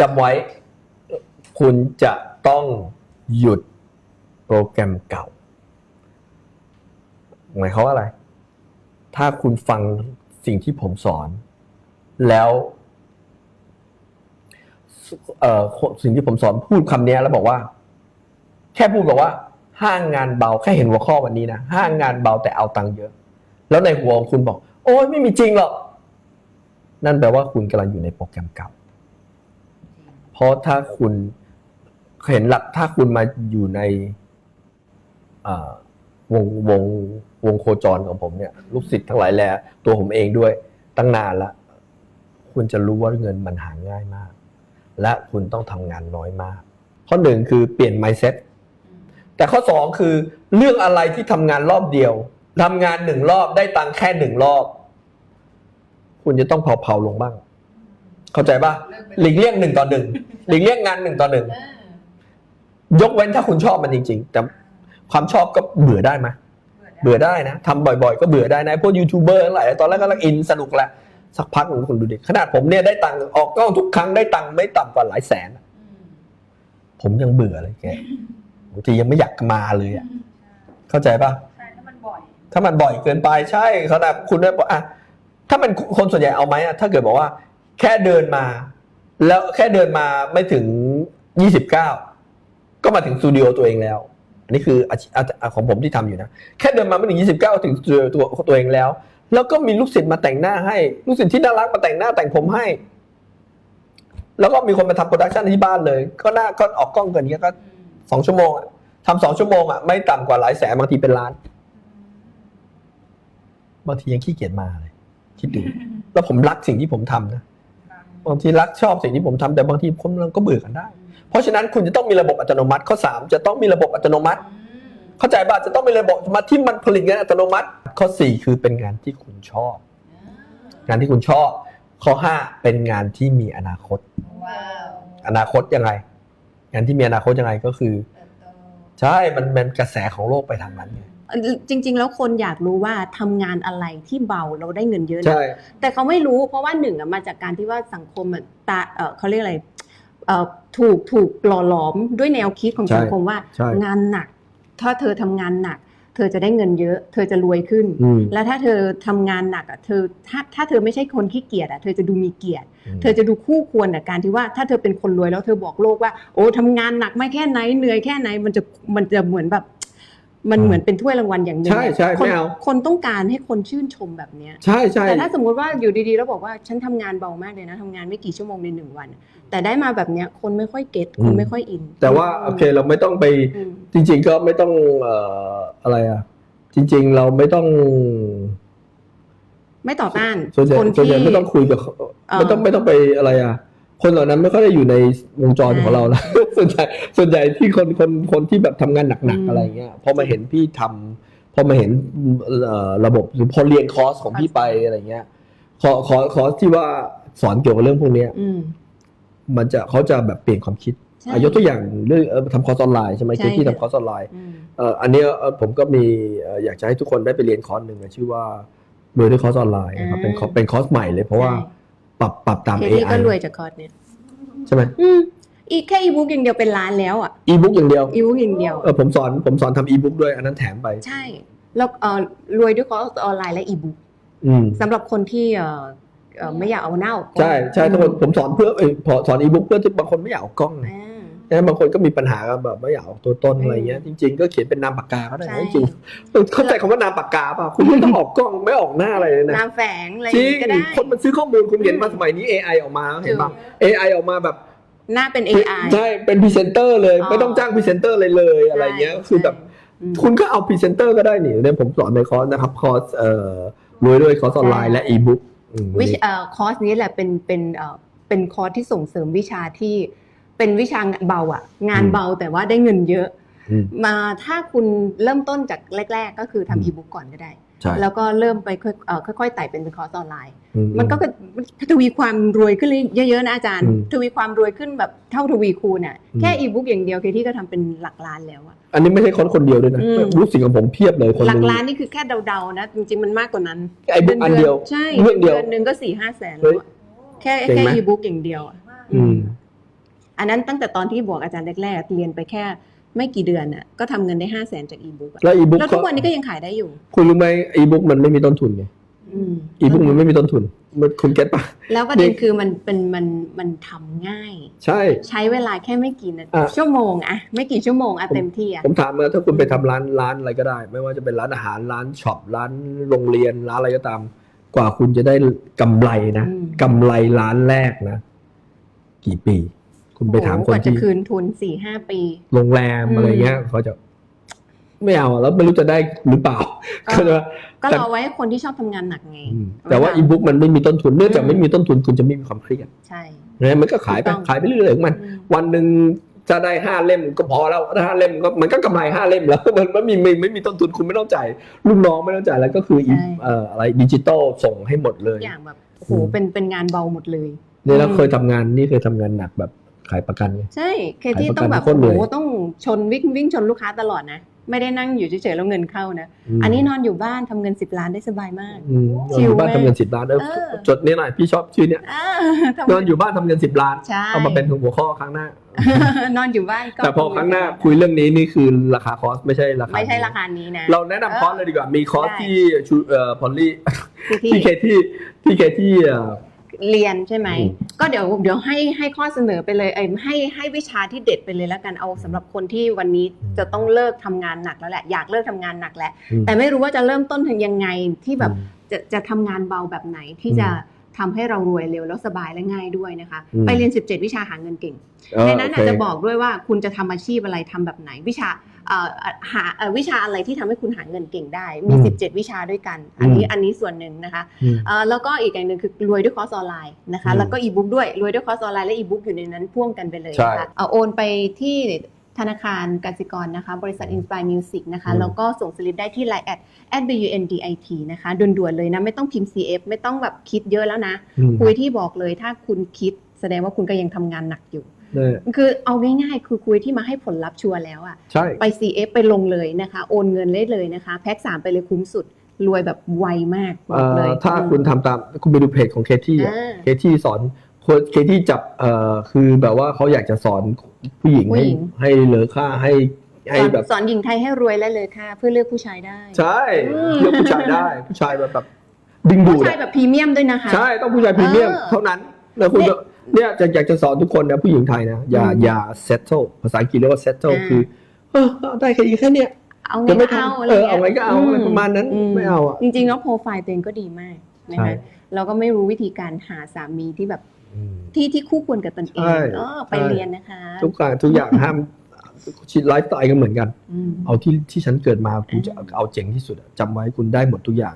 จำไว้ คุณจะต้องหยุดโปรแกรมเก่า หมายความว่าอะไร ถ้าคุณฟังสิ่งที่ผมสอน แล้วสิ่งที่ผมสอนพูดคำนี้แล้วบอกว่า แค่พูดบอกว่า ห้างงานเบาแค่เห็นหัวข้อวันนี้นะห้างงานเบาแต่เอาตังค์เยอะ แล้วในหัวของคุณบอก โอ้ยไม่มีจริงหรอกนั่นแปลว่าคุณกำลังอยู่ในโปรแกรมเก่า เพราะถ้าคุณเห็นหลักถ้าคุณมาอยู่ในวงวงวงโคจรของผมเนี่ย ลูกศิษย์ทั้งหลายแหละตัวผมเองด้วยตั้งนานละคุณจะรู้ว่าเงินมันหาง่ายมาก และคุณต้องทำงานน้อยมาก ข้อหนึ่งคือเปลี่ยน mindset แต่ข้อสองคือเรื่องอะไรที่ทำงานรอบเดียวทำงานหนึ่งรอบได้ตังค์แค่หนึ่งรอบ คุณจะต้องเผาๆลงบ้าง เข้าใจป่ะหลีกเลี่ยงหนึ่งต่อหนึ่งหลีกเลี่ยงงานหนึ่งต่อหนึ่งยกเว้นถ้าคุณชอบมันจริง ๆ แต่ความชอบก็เบื่อได้ไหมเบื่อได้นะทำบ่อยๆ ก็เบื่อได้นะพวกยูทูบเบอร์ทั้งหลายตอนแรกก็ลังอินสนุกแหละสักพักหนึ่งคุณดูดิขนาดผมเนี่ยได้ตังค์ออกกล้องทุกครั้งได้ตังค์ไม่ต่ำกว่าหลายแสนผมยังเบื่อเลยแกบางทียังไม่อยากมาเลยอะเข้าใจป่ะใช่ถ้ามันบ่อยถ้ามันบ่อยเกินไปใช่ขนาดคุณได้บอกอะถ้ามันคนส่วนใหญ่เอาไหมอะถ้าเกิดบอกว่า แค่เดินมา แล้วแค่เดินมาไม่ถึงยี่สิบเก้าก็มาถึงสตูดิโอตัวเองแล้ว อันนี้คือออของผมที่ทำอยู่นะ แค่เดินมาไม่ถึงยี่สิบเก้าถึงสตูดิโอตัวตัวเองแล้ว แล้วก็มีลูกศิษย์มาแต่งหน้าให้ ลูกศิษย์ที่น่ารักมาแต่งหน้าแต่งผมให้ แล้วก็มีคนมาทำโปรดักชันที่บ้านเลย ก็หน่าก็ออกกล้องกินเงี้ยก็สองชั่วโมงอะทำสองชั่วโมงอะไม่ต่ำกว่าหลายแสนบางทีเป็นล้านบางทียังขี้เกียจมาเลยคิดดูแล้วผมรักสิ่งที่ผมทำนะ บางทีรักชอบสิ่งที่ผมทำแต่บางทีคนเราก็เบื่อกันได้ เพราะฉะนั้นคุณจะต้องมีระบบอัตโนมัติข้อสามจะต้องมีระบบอัตโนมัติ เข้าใจป่ะจะต้องมีระบบอัตโนมัติที่มันผลิตงานอัตโนมัติ ข้อสี่คือเป็นงานที่คุณชอบ งานที่คุณชอบ ข้อห้าเป็นงานที่มีอนาคตว้าวอนาคตยังไง งานที่มีอนาคตยังไงก็คือเติบโตใช่มันเป็นกระแสของโลกไปทางนั้นไง จริง ๆ แล้วคนอยากรู้ว่าทำงานอะไรที่เบาเราได้เงินเยอะนะใช่แต่เขาไม่รู้เพราะว่าหนึ่งอะมาจากการที่ว่าสังคมอะตาเออเขาเรียกอะไรเอ่อถูกถูกหล่อหลอมด้วยแนวคิดของใช่สังคมว่าใช่งานหนัก ถ้าเธอทำงานหนัก เธอจะได้เงินเยอะ เธอจะรวยขึ้นอืมแล้วถ้าเธอทำงานหนักอะเธอถ้าถ้าเธอไม่ใช่คนขี้เกียจอะเธอจะดูมีเกียรติ เธอจะดูคู่ควรกับการที่ว่าถ้าเธอเป็นคนรวยแล้วเธอบอกโลกว่า โอ้ทำงานหนักไม่แค่ไหนเหนื่อยแค่ไหนมันจะมันจะเหมือนแบบ มันอืมเหมือนเป็นถ้วยรางวัลอย่างหนึ่งใช่ใช่คนไม่เอาคนต้องการให้คนชื่นชมแบบเนี้ยใช่ใช่แต่ถ้าสมมุติว่าอยู่ดีๆ แล้วบอกว่าฉันทำงานเบามากเลยนะทำงานไม่กี่ชั่วโมงในหนึ่งวัน แต่ได้มาแบบเนี้ยคนไม่ค่อยเก็ตคนไม่ค่อยอิน แต่ว่าโอเคเราไม่ต้องไปอืมจริง ๆ ก็ไม่ต้องเอ่ออะไรอะจริง ๆ เราไม่ต้อง ไม่ต่อต้านส่วนใหญ่คนส่วนใหญ่ที่ไม่ต้องคุยกับเอ่อไม่ต้องไม่ต้องไปอะไรอะ คนเหล่านั้นไม่ค่อยได้อยู่ในวงจรใช่ของเราแล้วส่วนใหญ่ส่วนใหญ่ที่คนคนคนที่แบบทำงานหนักอืมๆอะไรเงี้ยพอมาเห็นพี่ทำพอมาเห็นเอ่อระบบหรือพอเรียนคอร์สของพี่ไปอะไรเงี้ยขอขอคอร์สที่ว่าสอนเกี่ยวกับเรื่องพวกเนี้ยอืมมันจะเขาจะแบบเปลี่ยนความคิดใช่อะยกตัวอย่างเรื่องเอ่อทำคอร์สออนไลน์ใช่ไหมใช่เคที่ค่ะทำคอร์สออนไลน์อืมเอ่ออันเนี้ยเอ่อผมก็มีเอ่ออยากจะให้ทุกคนได้ไปเรียนคอร์สหนึ่งอะชื่อว่ารวยด้วยคอร์สออนไลน์นะครับเป็นคอร์สเป็นคอร์สใหม่เลยเพราะว่า ปรับปรับตามเค AI ที่ก็รวยจากคอร์สเนี่ยใช่ไหมอืมอีกแค่อีบุ๊กอย่างเดียวเป็นล้านแล้วอะอีบุ๊กอย่างเดียวอีบุ๊กอย่างเดียว เออผมสอนผมสอนทำอีบุ๊กด้วยอันนั้นแถมไป ใช่แล้วเอ่อรวยด้วยคอร์สออนไลน์และอีบุ๊กอืมสำหรับคนที่เอ่อเอ่อไม่อยากเอาเน่าใช่ใช่ทุกคนผมสอนเพื่อเอยพอสอนอีบุ๊กเพื่อที่บางคนไม่อยากเอากล้องไงอ่า นะบางคนก็มีปัญหากับแบบไม่อยากออกตัวต้นอะไรเงี้ยจริง ๆ ก็เขียนเป็นนามปากกาก็ได้ใช่นะจริงๆเข้าใจคำว่านามปากกาป่ะคุณไม่ต้องออกกล้องไม่ออกหน้าอะไรเลยนะนามแฝงอะไรอจย่างริงงี้ก็ได้คนมันซื้อข้อมูลคุณเห็นมาสมัยนี้ AI ออกมาเห็นป่ะ AI ออกมาแบบหน้าเป็น AI ใช่เป็นพรีเซนเตอร์เลยอ๋อไม่ต้องจ้างพรีเซนเตอร์เลยเลยอะไรเงี้ยใช่คือแบบอืมคุณก็เอาพรีเซนเตอร์ก็ได้นี่เนี่ยผมสอนในคอร์สนะครับคอร์สเอ่อรวยด้วยคอร์สออนไลน์และอีบุ๊กอืมวิชเอ่อคอร์สนี้แหละเป็นเป็นเอ่อเป็นคอร์สที่ส่งเสริมวิชาที่ เป็นวิชาเบาอะงานเบาแต่ว่าได้เงินเยอะอืมมาถ้าคุณเริ่มต้นจากแรก ๆ ก็คืออืมทำอีบุ๊กก่อนก็ได้ใช่แล้วก็เริ่มไปค่อยเอ่อค่อยๆไต่เป็นคอร์สออนไลน์อืมันก็ทวีความรวยขึ้นเยอะๆนะอาจารย์อืมทวีความรวยขึ้นแบบเท่าทวีคูณอะอืมแค่อีบุ๊กอย่างเดียวเคที่ก็ทำเป็นหลักล้านแล้วอะอันนี้ไม่ใช่คอร์สคนเดียวด้วยนะอืมรู้สึกของผมเพียบเลยคนหลันึกงล้านนี่คือแค่เดาๆนะจริงๆมันมากกว่านั้นไอ้บุ๊กอันเดียวใช่เรื่องเดียวดือนหนึ่งก็สี่ห้าแสนเฮ้แล้วยอะแค่เก่งแค่ไหมอีบุ๊กอย่างเดียวอะ อืมอันนั้นตั้งแต่ตอนที่บอกอาจารย์แรกๆเรียนไปแค่ไม่กี่เดือนน่ะก็ทำเงินได้ห้าแสนจากอีบุ๊กแล้วอีบุ๊กแล้วทุกวันนี้ก็ยังขายได้อยู่ คุณรู้ไหมอีบุ๊กมันไม่มีต้นทุนไงอืมอีบุ๊กมันไม่มีต้นทุนมันคุณเก็ตปะแล้วประเด็นนี่คือมันเป็นมันมันทำง่าย ใช่ ใช้เวลาแค่ไม่กี่นาทีอะชั่วโมงอะไม่กี่ชั่วโมงอะเต็มที่อะผมถามมาถ้าคุณไปทำร้านร้านอะไรก็ได้ ไม่ว่าจะเป็นร้านอาหารร้านช็อปร้านโรงเรียนร้านอะไรก็ตาม กว่าคุณจะได้กำไรนะอืมกำไรร้านแรกนะ กี่ปี คุณไปถามโอ้โหคนกว่าจะที่คืนทุนสี่ห้าปี โรงแรมอืมอะไรเงี้ยเขาจะไม่เอาแล้วไม่รู้จะได้หรือเปล่าก็เข้าใจปะก็แต่รอไว้ให้คนที่ชอบทำงานหนักไงอืมแต่ว่าอีบุ๊กมันไม่มีต้นทุนเนื่องจากอืมไม่มีต้นทุนคุณจะไม่มีความเครียดใช่นะมันก็ขายไปถูกต้องขายไปเรื่อยๆของมันอืมวันหนึ่งจะได้ห้าเล่มก็พอแล้วถ้าห้าเล่มก็มันก็กำไรห้าเล่มแล้วมันไม่มีไม่ไม่มีต้นทุนคุณไม่ต้องจ่ายลูกน้องไม่ต้องจ่ายแล้วก็คืออีใช่เอ่ออะไรดิจิตอลส่งให้หมดเลยทุกอย่างแบบโอ้โหอืมเป็นเป็นงานเบาหมดเลยนี่แล้วอืมเคยทำงานนี่เคยทำงานหนักแบบ ขายประกันไง ใช่เคที่ขายประกันต้องแบบโคตรโอ้เหนื่โหอยต้องชนวิ่งวิ่งชนลูกค้าตลอดนะ ไม่ได้นั่งอยู่เฉยๆแล้วเงินเข้านะมอันนี้นอนอยู่บ้านทำเงินสิบล้านได้สบายมากอืมนอนชิอลยู่บ้านมากทำเงินสิบล้านเออเออจดนี่หน่อยพี่ชอบชื่อเนี้ยอ่าทำนอนอยู่บ้านทำเงินสิบล้านใช่เอามาเป็นหัวข้อครั้งหน้า นอนอยู่บ้านก็แต่พอครั้งหน้าคุยเรื่องนี้นี่คือราคาคอสไม่ใช่ราคาไม่ใช่ราคานี้นะเราแนะนำคอร์สเลยดีกว่ามีคอร์สได้ที่ชูเอ่อพอลลี่ที่ที่เคที่ที่เคที่ เอ่อเรียนใช่ไหมอืมก็เดี๋ยวเดี๋ยวให้ให้ข้อเสนอไปเลยไอ้ให้ให้วิชาที่เด็ดไปเลยแล้วกันเอาสำหรับคนที่วันนี้อืมจะต้องเลิกทำงานหนักแล้วแหละอยากเลิกทำงานหนักแล้วอืมแต่ไม่รู้ว่าจะเริ่มต้นทางยังไงที่แบบอืมจะจะทำงานเบาแบบไหนที่อืมจะ ทำให้เรารวยเร็วแล้วสบายและง่ายด้วยนะคะอืมไปเรียน 17 วิชาหาเงินเก่งเออในนั้นอาจโเคจะบอกด้วยว่าคุณจะทำอาชีพอะไรทำแบบไหนวิชาเอ่อหาเอ่อวิชาอะไรที่ทำให้คุณหาเงินเก่งได้ มีอืม17 วิชาด้วยกัน อันนี้อืมอันนี้ส่วนหนึ่งนะคะอืมเอ่อแล้วก็อีกอย่างหนึ่งคือรวยด้วยคอร์สออนไลน์นะคะอืมแล้วก็อีบุ๊กด้วยรวยด้วยคอร์สออนไลน์และอีบุ๊กอยู่ในนั้นพ่วงกันไปเลยใช่นะคะเอาโอนไปที่ ธนาคารกสิกรนะคะ บริษัท Inspire Music นะคะอืมแล้วก็ส่งสลิปได้ที่ Line แอด at bundit นะคะด่วนๆเลยนะ ไม่ต้องพิมพ์ CF ไม่ต้องแบบคิดเยอะแล้วนะอืมคุยที่บอกเลยถ้าคุณคิดแสดงว่าคุณก็ยังทำงานหนักอยู่เนี่ยคือเอาง่ายๆ คือคุยที่มาให้ผลลัพธ์ชัวร์แล้วอะใช่ไป CF ไปลงเลยนะคะ โอนเงินเลยเลยนะคะ แพ็กสามไปเลยคุ้มสุดรวยแบบไวมากบเอ่อกเลอยถ้าคุณทำตามคุณไปดูเพจของเคที่อ่าเคที่สอน เคที่จับเอ่อคือแบบว่าเขาอยากจะสอนผู้หญิงผู้ให้หญิง ให้เหลือค่าให้ให้สอนแบบ สอนหญิงไทยให้รวยและเลยค่ะ เพื่อเลือกผู้ชายได้ ใช่อืม เลือกผู้ชายได้ผู้ชายแบบแบบดึงดูผู้ดชายอะแบบพรีเมียมด้วยนะคะ ใช่ต้องผู้ชายพรีเมียมเออเท่านั้นแล้วคุณเนี่ยก็เนี่ยจะอยากจะสอนทุกคนนะผู้หญิงไทยนะอย่าอืมอย่า settle ภาษาอังกฤษเรียกว่า settle อ่า คือเออเอาได้แค่นี้แค่เนี้ย เอาไงจะไม่ก็เอาทำอะไรเอองี้ยเอาไงก็เอาอะไรประมาณนั้นไม่เอาอะจริงๆแล้วโปรไฟล์ตัวเองก็ดีมากนะใช่ คะเราก็ไม่รู้วิธีการหาสามีที่แบบอืม ที่ที่คู่ควรกับตนเอใช่งเออไปใช่เรียนนะคะ ทุกอย่างทุกอย่างห้ามชีวิตไลฟ์สไตล์กันเหมือนกันอืมเอาที่ที่ฉันเกิดมาคุณจะเอาเจ๋งที่สุดอะจำไว้คุณได้หมดทุกอย่าง